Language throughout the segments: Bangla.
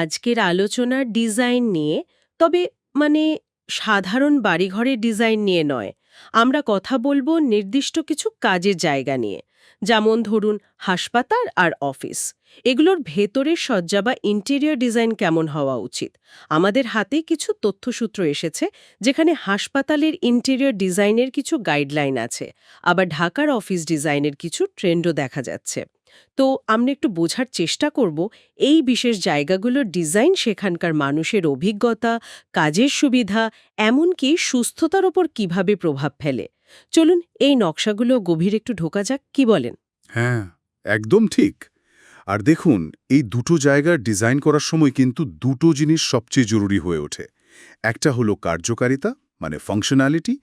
আজকের আলোচনা ডিজাইন নিয়ে, তবে মানে সাধারণ বাড়িঘরের ডিজাইন নিয়ে নয়। আমরা কথা বলব নির্দিষ্ট কিছু কাজের জায়গা নিয়ে, যেমন ধরুন হাসপাতাল আর অফিস। এগুলোর ভেতরের সজ্জা বা ইন্টেরিয়র ডিজাইন কেমন হওয়া উচিত? আমাদের হাতে কিছু তথ্যসূত্র এসেছে, যেখানে হাসপাতালের ইন্টেরিয়র ডিজাইনের কিছু গাইডলাইন আছে। আবার ঢাকার অফিস ডিজাইনের কিছু ট্রেন্ডও দেখা যাচ্ছে। তো আমরা একটু বোঝার চেষ্টা করব এই বিশেষ জায়গাগুলোর ডিজাইন সেখানকার মানুষের অভিজ্ঞতা, কাজের সুবিধা, এমনকি সুস্থতার ওপর কীভাবে প্রভাব ফেলে। চলুন এই নকশাগুলো গভীর একটু ঢোকা যাক, কি বলেন? হ্যাঁ একদম ঠিক। আর দেখুন, এই দুটো জায়গার ডিজাইন করার সময় কিন্তু দুটো জিনিস সবচেয়ে জরুরি হয়ে ওঠে। একটা হলো কার্যকারিতা মানে ফাংশনালিটি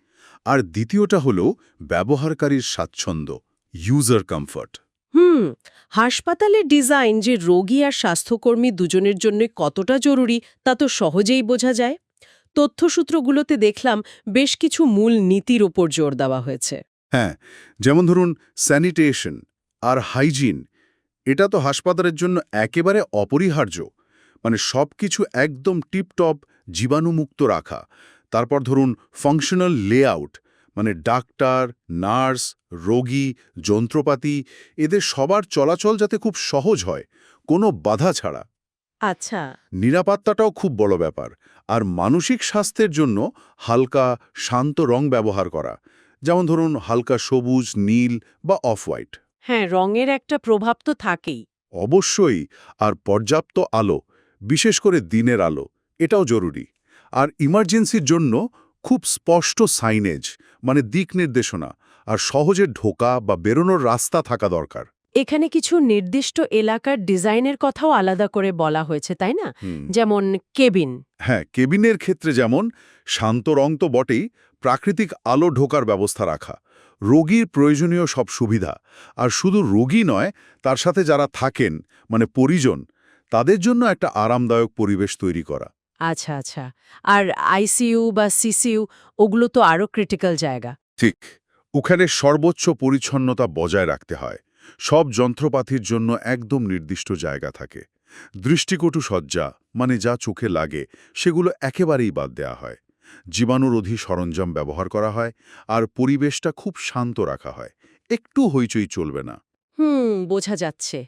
আর দ্বিতীয়টা হলো ব্যবহারকারীর স্বাচ্ছন্দ্য ইউজার কমফর্ট হুম হাসপাতালের ডিজাইন যে রোগী আর স্বাস্থ্যকর্মী দুজনের জন্য কতটা জরুরি তা তো সহজেই বোঝা যায়। তথ্যসূত্রগুলোতে দেখলাম বেশ কিছু মূল নীতির ওপর জোর দেওয়া হয়েছে। হ্যাঁ যেমন ধরুন স্যানিটেশন আর হাইজিন, এটা তো হাসপাতালের জন্য একেবারে অপরিহার্য। মানে সব কিছু একদম টিপটপ, জীবাণুমুক্ত রাখা। তারপর ধরুন ফাংশনাল লেআউট মানে ডাক্তার নার্স রোগী যন্ত্রপাতি এদের সবার চলাচল যাতে খুব সহজ হয় কোনো বাধা ছাড়া। আচ্ছা। নিরাপত্তাটাও খুব বড় ব্যাপার আর মানসিক স্বাস্থ্যের জন্য হালকা শান্ত রং ব্যবহার করা যেমন ধরুন হালকা সবুজ নীল বা অফ হোয়াইট। হ্যাঁ রঙের একটা প্রভাব তো থাকেই। অবশ্যই আর পর্যাপ্ত আলো বিশেষ করে দিনের আলো এটাও জরুরি। আর ইমার্জেন্সির জন্য খুব স্পষ্ট সাইনেজ মানে দিক নির্দেশনা আর সহজে ঢোকা বা বেরোনোর রাস্তা থাকা দরকার। এখানে কিছু নির্দিষ্ট এলাকার ডিজাইনের কথাও আলাদা করে বলা হয়েছে তাই না? যেমন কেবিন। হ্যাঁ কেবিনের ক্ষেত্রে যেমন শান্ত রং তো বটেই প্রাকৃতিক আলো ঢোকার ব্যবস্থা রাখা রোগীর প্রয়োজনীয় সব সুবিধা আর শুধু রোগী নয় তার সাথে যারা থাকেন মানে পরিজন তাদের জন্য একটা আরামদায়ক পরিবেশ তৈরি করা। আচ্ছা আচ্ছা। আর আইসিইউ বা সিসিইউ ওগুলো তো আরও ক্রিটিক্যাল জায়গা। ঠিক। ওখানে সর্বোচ্চ পরিচ্ছন্নতা বজায় রাখতে হয়। সব যন্ত্রপাতির জন্য একদম নির্দিষ্ট জায়গা থাকে। দৃষ্টিকটু সজ্জা মানে যা চোখে লাগে সেগুলো একেবারেই বাদ দেয়া হয়। জীবাণুরোধী সরঞ্জাম ব্যবহার করা হয় আর পরিবেশটা খুব শান্ত রাখা হয়। একটু হইচই চলবে না। হুম বোঝা যাচ্ছে।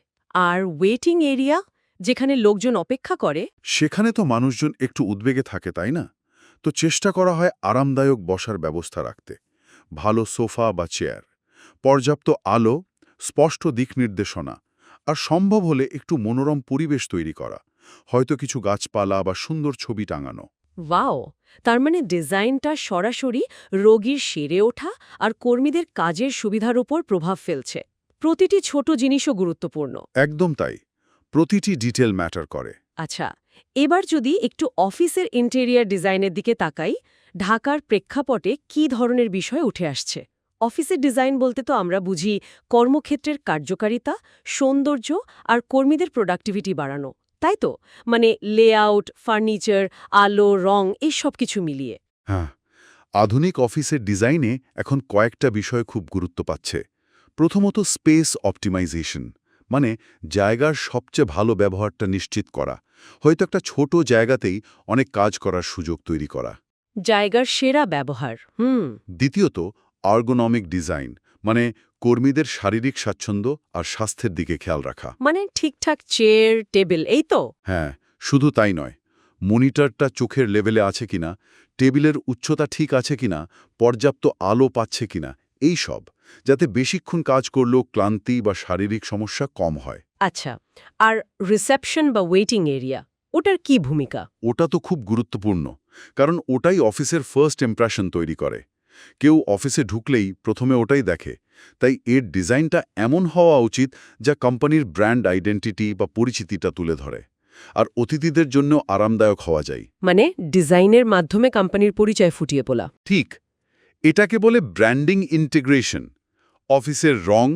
আর ওয়েটিং এরিয়া যেখানে লোকজন অপেক্ষা করে। সেখানে তো মানুষজন একটু উদ্বেগে থাকে তাই না? তো চেষ্টা করা হয় আরামদায়ক বসার ব্যবস্থা রাখতে। ভালো সোফা বা চেয়ার পর্যাপ্ত আলো স্পষ্ট দিক নির্দেশনা আর সম্ভব হলে একটু মনোরম পরিবেশ তৈরি করা হয়তো কিছু গাছপালা বা সুন্দর ছবি টাঙানো। ওয়াও! তার মানে ডিজাইনটা সরাসরি রোগীর সেরে ওঠা আর কর্মীদের কাজের সুবিধার উপর প্রভাব ফেলছে। প্রতিটি ছোট জিনিসও গুরুত্বপূর্ণ। একদম তাই। প্রতিটি ডিটেল ম্যাটার করে। আচ্ছা এবার যদি একটু অফিসের ইন্টেরিয়ার ডিজাইনের দিকে তাকাই ঢাকার প্রেক্ষাপটে কি ধরনের বিষয় উঠে আসছে? অফিসের ডিজাইন বলতে তো আমরা বুঝি কর্মক্ষেত্রের কার্যকারিতা সৌন্দর্য আর কর্মীদের প্রোডাক্টিভিটি বাড়ানো তাই তো? মানে লেআউট ফার্নিচার আলো রং এই সব কিছু মিলিয়ে। হ্যাঁ আধুনিক অফিসের ডিজাইনে এখন কয়েকটা বিষয় খুব গুরুত্ব পাচ্ছে। প্রথমত স্পেস অপটিমাইজেশন মানে জায়গার সবচেয়ে ভালো ব্যবহারটা নিশ্চিত করা। হয়তো একটা ছোট জায়গাতেই অনেক কাজ করার সুযোগ তৈরি করা। জায়গার সেরা ব্যবহার হুম। দ্বিতীয়ত আর্গোনমিক ডিজাইন মানে কর্মীদের শারীরিক স্বাচ্ছন্দ্য আর স্বাস্থ্যের দিকে খেয়াল রাখা। মানে ঠিকঠাক চেয়ার টেবিল এই তো? হ্যাঁ শুধু তাই নয় মনিটরটা চোখের লেভেলে আছে কিনা টেবিলের উচ্চতা ঠিক আছে কিনা পর্যাপ্ত আলো পাচ্ছে কিনা এই সব। যাতে বেশিক্ষণ কাজ করলেও ক্লান্তি বা শারীরিক সমস্যা কম হয়। আচ্ছা আর রিসেপশন বা ওয়েটিং এরিয়া ওটার কি ভূমিকা? ওটা তো খুব গুরুত্বপূর্ণ কারণ ওটাই অফিসের ফার্স্ট ইমপ্রেশন তৈরি করে। কেউ অফিসে ঢুকলেই প্রথমে ওটাই দেখে তাই এর ডিজাইনটা এমন হওয়া উচিত যা কোম্পানির ব্র্যান্ড আইডেন্টিটি বা পরিচিতিটা তুলে ধরে আর অতিথিদের জন্য আরামদায়ক হওয়া যায়। মানে ডিজাইনের মাধ্যমে কোম্পানির পরিচয় ফুটিয়ে তোলা। ঠিক এটাকে বলে ব্র্যান্ডিং ইন্টিগ্রেশন। অফিসের রং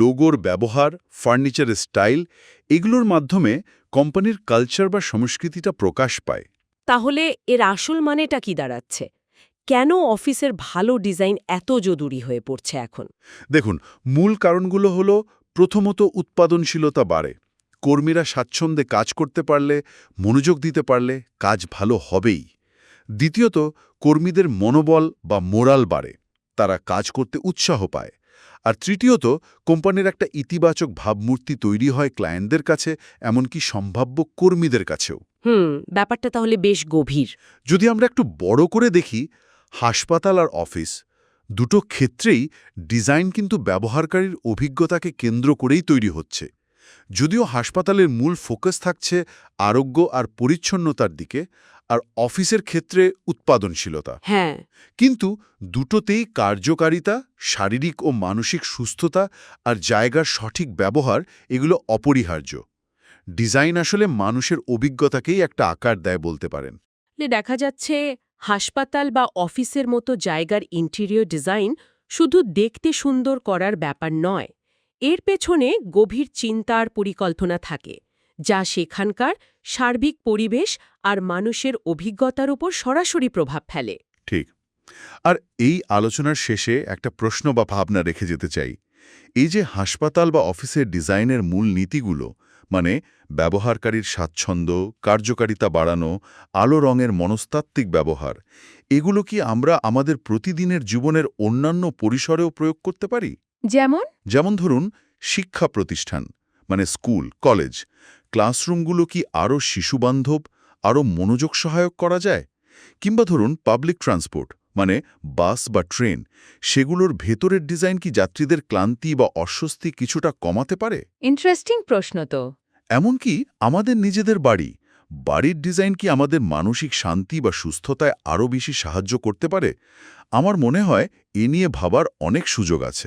লোগোর ব্যবহার ফার্নিচারের স্টাইল এগুলোর মাধ্যমে কোম্পানির কালচার বা সংস্কৃতিটা প্রকাশ পায়। তাহলে এর আসল মানেটা কি দাঁড়াচ্ছে? কেন অফিসের ভালো ডিজাইন এত জরুরি হয়ে পড়ছে এখন? দেখুন মূল কারণগুলো হল প্রথমত উৎপাদনশীলতা বাড়ে। কর্মীরা স্বাচ্ছন্দ্যে কাজ করতে পারলে মনোযোগ দিতে পারলে কাজ ভালো হবেই। দ্বিতীয়ত কর্মীদের মনোবল বা মোরাল বাড়ে তারা কাজ করতে উৎসাহ পায়। আর তৃতীয়ত কোম্পানির একটা ইতিবাচক ভাবমূর্তি তৈরি হয় ক্লায়েন্টদের কাছে এমনকি সম্ভাব্য কর্মীদের কাছেও। হুম ব্যাপারটা তাহলে বেশ গভীর। যদি আমরা একটু বড় করে দেখি হাসপাতাল আর অফিস দুটো ক্ষেত্রেই ডিজাইন কিন্তু ব্যবহারকারীর অভিজ্ঞতাকে কেন্দ্র করেই তৈরি হচ্ছে। যদিও হাসপাতালের মূল ফোকাস থাকছে আরোগ্য আর পরিচ্ছন্নতার দিকে আর অফিসের ক্ষেত্রে উৎপাদনশীলতা। হ্যাঁ। কিন্তু দুটোতেই কার্যকারিতা শারীরিক ও মানসিক সুস্থতা আর জায়গার সঠিক ব্যবহার এগুলো অপরিহার্য। ডিজাইন আসলে মানুষের অভিজ্ঞতাকেই একটা আকার দেয় বলতে পারেন। দেখা যাচ্ছে হাসপাতাল বা অফিসের মতো জায়গার ইন্টেরিয়র ডিজাইন শুধু দেখতে সুন্দর করার ব্যাপার নয়। এর পেছনে গভীর চিন্তার পরিকল্পনা থাকে, যা সেখানকার সার্বিক পরিবেশ আর মানুষের অভিজ্ঞতার উপর সরাসরি প্রভাব ফেলে। ঠিক। আর এই আলোচনার শেষে একটা প্রশ্ন বা ভাবনা রেখে যেতে চাই। এই যে হাসপাতাল বা অফিসের ডিজাইনের মূল নীতিগুলো মানে ব্যবহারকারীর স্বাচ্ছন্দ্য, কার্যকারিতা বাড়ানো, আলো রঙের মনস্তাত্ত্বিক ব্যবহার, এগুলো কি আমরা আমাদের প্রতিদিনের জীবনের অন্যান্য পরিসরেও প্রয়োগ করতে পারি? যেমন? যেমন ধরুন শিক্ষা প্রতিষ্ঠান মানে স্কুল কলেজ। ক্লাসরুমগুলো কি আরও শিশুবান্ধব আরও মনোযোগ সহায়ক করা যায়? কিংবা ধরুন পাবলিক ট্রান্সপোর্ট মানে বাস বা ট্রেন সেগুলোর ভেতরের ডিজাইন কি যাত্রীদের ক্লান্তি বা অস্বস্তি কিছুটা কমাতে পারে? ইন্টারেস্টিং প্রশ্ন তো। এমনকি আমাদের নিজেদের বাড়ি। বাড়ির ডিজাইন কি আমাদের মানসিক শান্তি বা সুস্থতায় আরও বেশি সাহায্য করতে পারে? আমার মনে হয় এ নিয়ে ভাবার অনেক সুযোগ আছে।